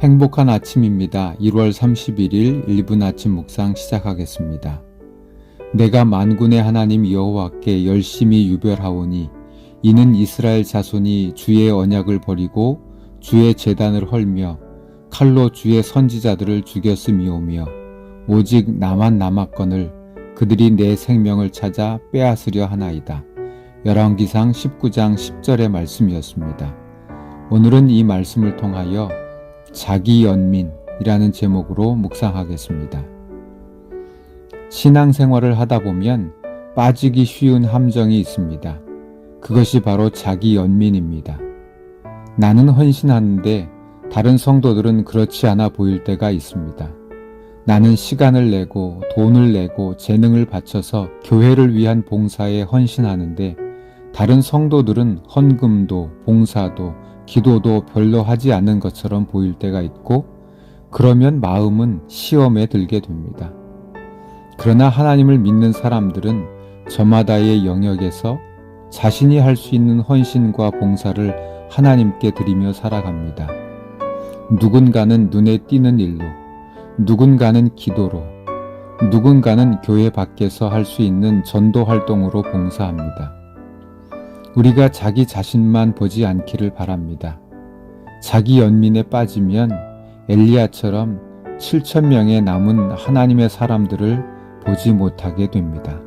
행복한 아침입니다. 1월 31일 1분 아침 묵상 시작하겠습니다. 내가 만군의 하나님 여호와께 열심히 유별하오니 이는 이스라엘 자손이 주의 언약을 버리고 주의 재단을 헐며 칼로 주의 선지자들을 죽였음이오며 오직 나만 남았거늘 그들이 내 생명을 찾아 빼앗으려 하나이다. 열왕기상 19장 10절의 말씀이었습니다. 오늘은 이 말씀을 통하여 자기 연민이라는 제목으로 묵상하겠습니다. 신앙생활을 하다 보면 빠지기 쉬운 함정이 있습니다. 그것이 바로 자기 연민입니다. 나는 헌신하는데 다른 성도들은 그렇지 않아 보일 때가 있습니다. 나는 시간을 내고 돈을 내고 재능을 바쳐서 교회를 위한 봉사에 헌신하는데 다른 성도들은 헌금도 봉사도 기도도 별로 하지 않는 것처럼 보일 때가 있고 그러면 마음은 시험에 들게 됩니다. 그러나 하나님을 믿는 사람들은 저마다의 영역에서 자신이 할 수 있는 헌신과 봉사를 하나님께 드리며 살아갑니다. 누군가는 눈에 띄는 일로, 누군가는 기도로, 누군가는 교회 밖에서 할 수 있는 전도 활동으로 봉사합니다. 우리가 자기 자신만 보지 않기를 바랍니다. 자기 연민에 빠지면 엘리야처럼 7천 명의 남은 하나님의 사람들을 보지 못하게 됩니다.